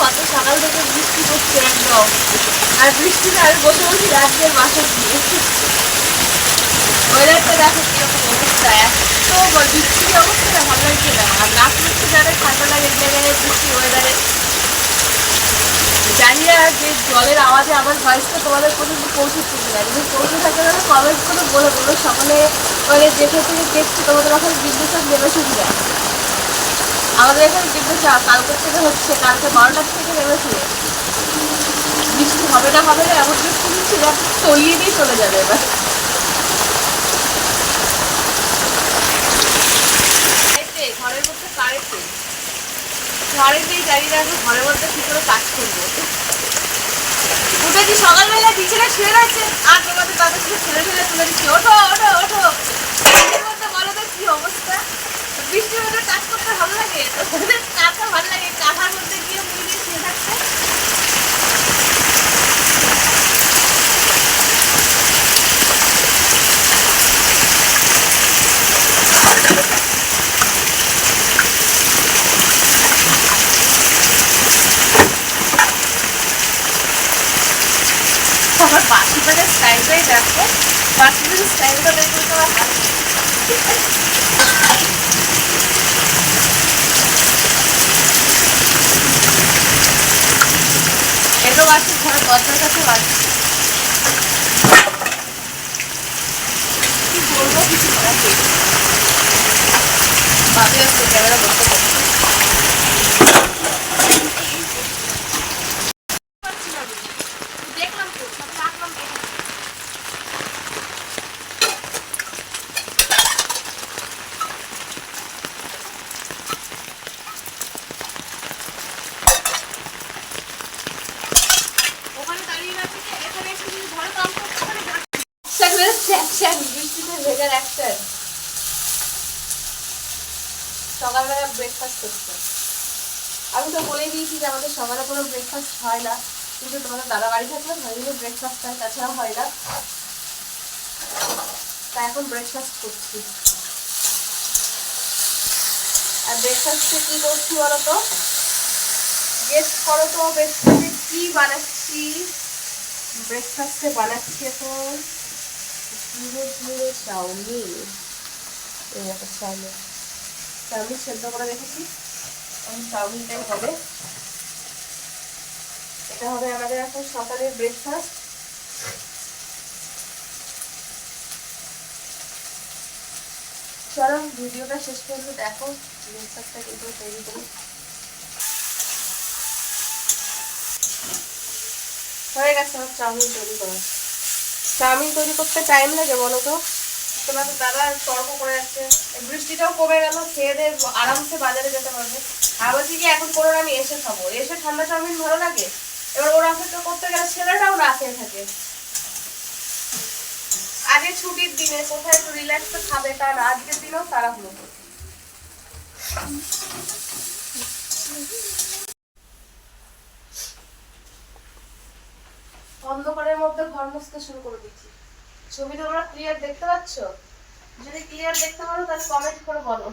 কত সকাল থেকে বৃষ্টি পড়ছে একদম। আর বৃষ্টিতে আমি বসে বসে রাজ্যের মাসে দিয়ে ওয়েদারটা দেখো কীরকম অবস্থা, এত বৃষ্টির অবস্থাটা ভালো লাগছে না। আর নাচ করতে যারা ঠান্ডা লাগে জায়গায় বৃষ্টি ওয়েদারে জানি না যে জলের আওয়াজে আমার ভয়েসটা তোমাদের পর্যন্ত পৌঁছচ্ছে কিনা। যদি পৌঁছে থাকে তাহলে কমেন্ট করে বলে বলো সকালে মানে যেখান থেকে দেখছি, তোমাদের ওখানে বিদ্যুৎ নেমেছে কিনা। আমাদের এখানে বিদ্যুৎ কালকে থেকে হচ্ছে, কালকে বারোটার থেকে নেমেছে বৃষ্টি হবে না হবে না, এমন বৃষ্টি দিচ্ছে যা তলিয়ে দিয়ে চলে যাবে এবার। ঘরের মধ্যে কারেন্টে কারেন্টেই জানি না ঘরের মধ্যে কি করে কাজ করব? উঠেছি সকালবেলা বিছানা শুয়ে রয়েছে। আর তোমাদের তাদের ছেলে ছেলে তুলে দিচ্ছি? ওঠো ওঠো ওঠো। বলো তো কি অবস্থা? বৃষ্টির মধ্যে কাজ করতে ভালো লাগে তোমাদের কাজটা ভালো লাগে, কাঁথার মধ্যে গিয়ে মুড়ি শুয়ে থাকতে। আমার বাসি পেটের স্টাইলটাই দেখো। বাসি পেটের স্টাইলটা দেখে তো। আমার হাসি বাসি ঘরে দরজার কাছে বাসি কি বলব কিছু করার ভাবি আসছে ক্যামেরা করতে পারছি না আমি। দেখলাম তো সব রাখলাম তো ওখানে দাঁড়িয়ে আছি যে এখানে এসে যদি ঘরে কাম করতে পারে সেগুলো বৃষ্টিতে ভেজার সকালবেলা ব্রেকফাস্ট করছে। আমি তো বলেই দিয়েছি যে আমাদের সকালে কোনো ব্রেকফাস্ট হয় না। কিন্তু তোমাদের দাদা বাড়ি থাকলে ভালো ব্রেকফাস্ট হয় তাছাড়া হয় না। তা এখন ব্রেকফাস্ট করছি। আর ব্রেকফাস্টে কি করছি বলো তো গেস করো তো ব্রেকফাস্টে কি বানাচ্ছি? ব্রেকফাস্টে বানাচ্ছি এখন। ঝুড়ো ঝুড়ো চাউমিন এই একটা চাউমিন চাউমিন সেদ্ধ করে রেখেছি এখন চাউমিনটাই হবে এটা হবে আমাদের এখন সকালের ব্রেকফাস্ট চলো ভিডিওটা শেষ পর্যন্ত দেখো ব্রেকফাস্টটা কিন্তু তৈরি করি হয়ে গেছে আমার চাউমিন তৈরি করা চাউমিন তৈরি করতে টাইম লাগে বলো তো? তোমাদের দাদা তর্ক করে যাচ্ছে। বৃষ্টিটাও কমে গেল, খেয়ে দিয়ে আরামসে বাজারে যেতে পারবে। আর বলছি কি, এখন কোনো আমি এসে খাব। এসে ঠান্ডা চাউমিন ভালো লাগে? এবার ওর অপেক্ষা করতে গেলে ছেলেটাও না খেয়ে থাকে। আগে ছুটির দিনে কোথায় একটু রিল্যাক্সে খাবে না আজকের দিনেও তারা হলো অন্ধকারের মধ্যে ঘর মুছতে শুরু করে দিচ্ছি ছবি তোমরা ক্লিয়ার দেখতে পাচ্ছ? যদি ক্লিয়ার দেখতে পারো, তাহলে কমেন্ট করে বলো।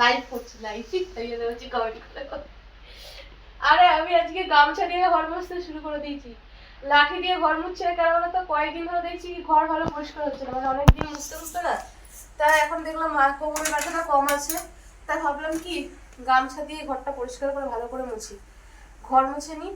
লাইভ করছি লাইভ তাই জন্য বলছি কমেন্ট করে আরে, আমি আজকে গামছা দিয়ে ঘর মুছতে শুরু করে দিয়েছি। লাঠি দিয়ে ঘর মুছছে বলো তো? কয়েকদিন ধরে দেখছি ঘর ভালো পরিষ্কার হচ্ছে না। মানে অনেকদিন মুছতে মুছতে না তাই এখন দেখলাম মা কোমরের ব্যথাটা কম আছে। তাই ভাবলাম কি, গামছা দিয়ে ঘরটা পরিষ্কার করে ভালো করে মুছি। ঘর মুছে নি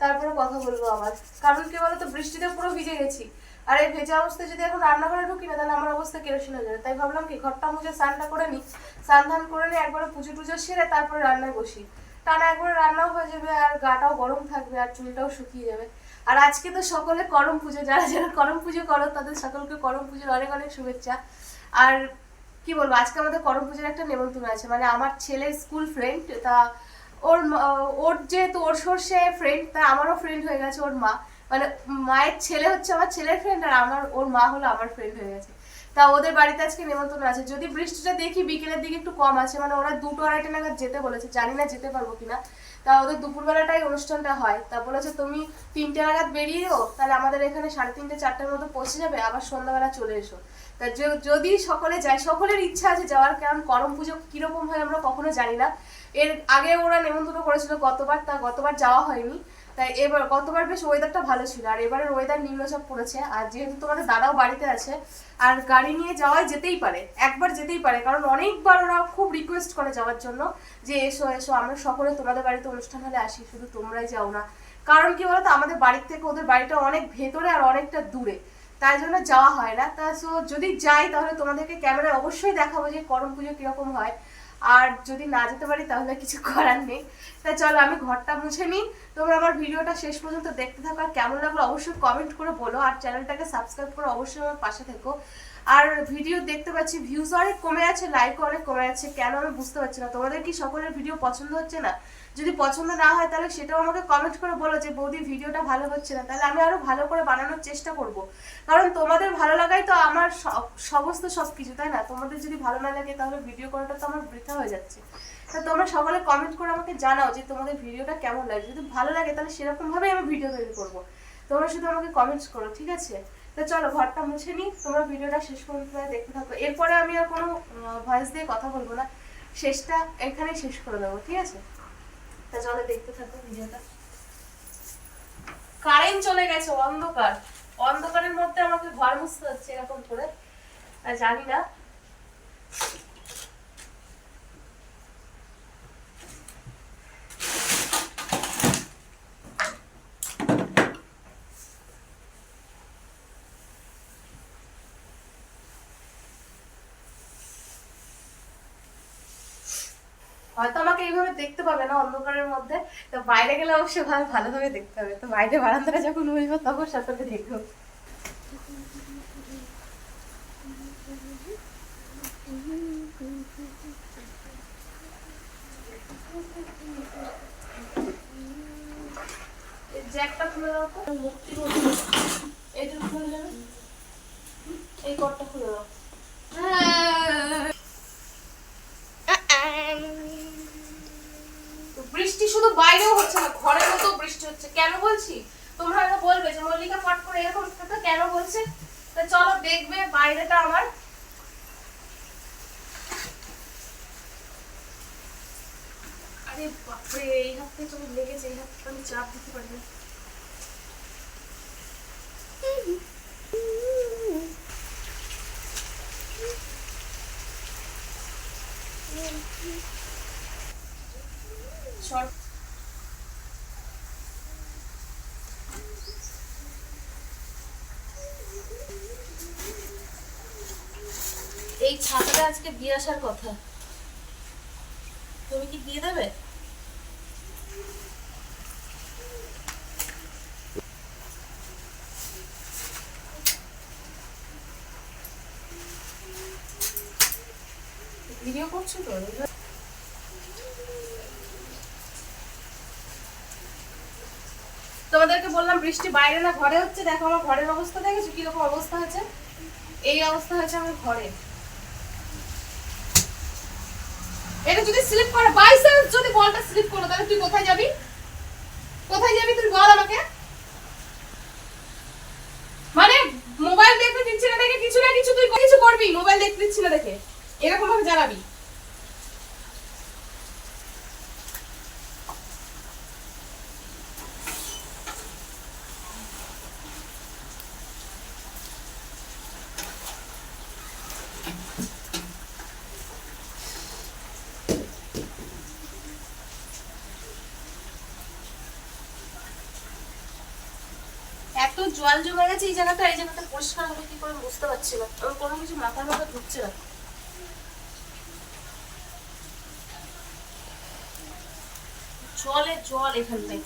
তারপরে কথা বলব আবার। কারণ কি বলতো, বৃষ্টিতে পুরো ভিজে গেছি। আর এই ভেজা অবস্থায় যদি এখন রান্নাঘরে ঢুকি না, তাহলে আমার অবস্থা কেরোসিন হয়ে যাবে? তাই ভাবলাম কি, ঘরটা মুছে স্নানটা করে নি স্নান ধান করে নিই একবারে পুজো টুজো সেরে তারপরে রান্নায় বসি। টানা একবারে রান্নাও হয়ে যাবে, আর গাটাও গরম থাকবে, আর চুলটাও শুকিয়ে যাবে। আর আজকে তো সকলে করম পুজো, যারা যারা করম পুজো করো, তাদের সকলকে করম পুজোর অনেক অনেক শুভেচ্ছা। আর কি বলব, আজকে আমাদের করম পুজোর একটা নেমন্তন্ন আছে। মানে আমার ছেলের স্কুল ফ্রেন্ড তা ওর ওর যেহেতু, ওর সর্ষে ফ্রেন্ড তা আমারও ফ্রেন্ড হয়ে গেছে ওর মা। মানে মায়ের ছেলে হচ্ছে আমার ছেলের ফ্রেন্ড আর আমার, ওর মা হলো আমার ফ্রেন্ড হয়ে গেছে। তা ওদের বাড়িতে আজকে নেমন্তন্ন আছে। যদি বৃষ্টিটা দেখি, বিকেলের দিকে একটু কম আছে। মানে ওরা দুটো আড়াইটা নাগাদ যেতে বলেছে। জানি না যেতে পারব কিনা। তা ওদের দুপুরবেলাটাই অনুষ্ঠানটা হয়। তা বলেছে, তুমি তিনটে নাগাদ বেরিয়ে যাও তাহলে আমাদের এখানে সাড়ে তিনটে, চারটার মতো পৌঁছে যাবে, আবার সন্ধ্যাবেলা চলে এসো। তা যদি সকলে যায়, সকলের ইচ্ছা আছে যাওয়ার, কারণ করম পুজো কীরকম হয় আমরা কখনো জানি না। এর আগে ওরা নেমন্তন্ন করেছিল গতবার, তা গতবার যাওয়া হয়নি। তাই এবার গতবার বেশ ওয়েদারটা ভালো ছিল, আর এবারের ওয়েদার নিম্নচাপ পড়েছে। আর যেহেতু তোমাদের দাদাও বাড়িতে আছে, আর গাড়ি নিয়ে যাওয়াই যেতেই পারে, একবার যেতেই পারে, কারণ অনেকবার ওরা খুব রিকোয়েস্ট করে যাওয়ার জন্য যে এসো এসো, আমরা সকলে তোমাদের বাড়িতে অনুষ্ঠান হলে আসি, শুধু তোমরাই যাও না। কারণ কি বলতো, আমাদের বাড়ির থেকে ওদের বাড়িটা অনেক ভেতরে আর অনেকটা দূরে, তাই জন্য যাওয়া হয় না। তা সো যদি যাই, তাহলে তোমাদেরকে ক্যামেরায় অবশ্যই দেখাবো যে করম পুজো কীরকম হয়। আর যদি না যেতে পারি তাহলে কিছু করার নেই। তাই চলো, আমি ঘরটা মুছে নিই। তোমরা আমার ভিডিওটা শেষ পর্যন্ত দেখতে থাকো। আর কেমন লাগল অবশ্যই কমেন্ট করে বলো। আর চ্যানেলটাকে সাবস্ক্রাইব করে অবশ্যই আমার পাশে থেকো। আর ভিডিও দেখতে পাচ্ছি ভিউজ অনেক কমে আছে লাইকও অনেক কমে আছে। কেন আমি বুঝতে পারছি না? তোমাদের কি সকলের ভিডিও পছন্দ হচ্ছে না? যদি পছন্দ না হয় তাহলে সেটাও আমাকে কমেন্ট করে বলো যে, বৌদি, ভিডিওটা ভালো হচ্ছে না। তাহলে আমি আরও ভালো করে বানানোর চেষ্টা করব। কারণ তোমাদের ভালো লাগাই তো আমার সমস্ত সব কিছু তাই না? তোমাদের যদি ভালো না লাগে তাহলে ভিডিও করাটা তো আমার বৃথা হয়ে যাচ্ছে। তা তোমরা সকলে কমেন্ট করে আমাকে জানাও যে, তোমাদের ভিডিওটা কেমন লাগে? যদি ভালো লাগে তাহলে সেরকম ভাবেই আমি ভিডিও তৈরি করব। তোমরা শুধু আমাকে কমেন্টস করো, ঠিক আছে? তো চলো, ঘরটা মুছে নিই। তোমরা ভিডিওটা শেষ পর্যন্ত দেখতে থাকো। এরপরে আমি আর কোনো ভয়েস দিয়ে কথা বলব না। শেষটা এখানেই শেষ করে দেবো, ঠিক আছে? তা চলো দেখতে থাকো ভিডিওটা। কারেন্ট চলে গেছে, অন্ধকার। অন্ধকারের মধ্যে আমাকে ঘর মুছতে হচ্ছে এরকম করে। আর জানি না। হয়তো আমাকে এইভাবে দেখতে পাবে না অন্ধকারের মধ্যে। তো বাইরে গেলে অবশ্যই ভালো ভালোভাবে দেখতে হবে। তো বাইরে বারান্দাটা যখন উঠবো তখন সকলে দেখব। এই জ্যাকটা খুলে দাও তো। মুক্তি করতে এইটা খুলে এই কটটা খুলে দাও তো বৃষ্টি শুধু বাইরেও হচ্ছে না, ঘরের মতো বৃষ্টি হচ্ছে। কেন বলছি? তোমরা হয়তো বলবে যে মল্লিকা ফট করে এরকম তো কেন বলছে? তো চলো দেখবে বাইরেটা আমার। আরে বাপরে, এই হাতে তুমি লেগেছে, এই হাতে আমি চাপ দিতে পারি না সর এই ছাতাটা আজকে দিয়ে আসার কথা। তুমি কি দিয়ে দেবে? ভিডিও করছ তো? তোমাদেরকে বললাম বৃষ্টি বাইরে না, ঘরে হচ্ছে? দেখো আমার ঘরের অবস্থা দেখেছ? কীরকম অবস্থা হয়েছে? এই অবস্থা হয়েছে আমার ঘরে। এটা যদি স্লিপ করে বাই চান্স যদি বলটা স্লিপ করে, তাহলে তুই কোথায় যাবি? কোথায় যাবি তুই বল আমাকে? মানে মোবাইল দেখতে দিচ্ছি না দেখে কিছু না কিছু তুই কিছু করবি মোবাইল দেখতে দিচ্ছি না দেখে। এরকম ভাবে জানাবি এত জল জমে গেছে, এই জায়গাটা এই জায়গাটা পরিষ্কার হবে কি করে বুঝতে পারছি না। ওর কোনো কিছু মাথার মাথা ঢুকছে না। জলে জল এখানটায়।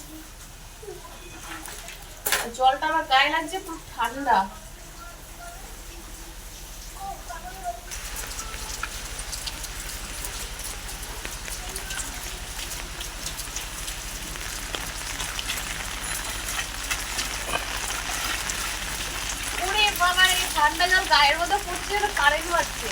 জলটা আমার গায়ে লাগছে খুব ঠান্ডা। ঠান্ডা জল গায়ের মধ্যে পড়ছে কারেন্ট মারছে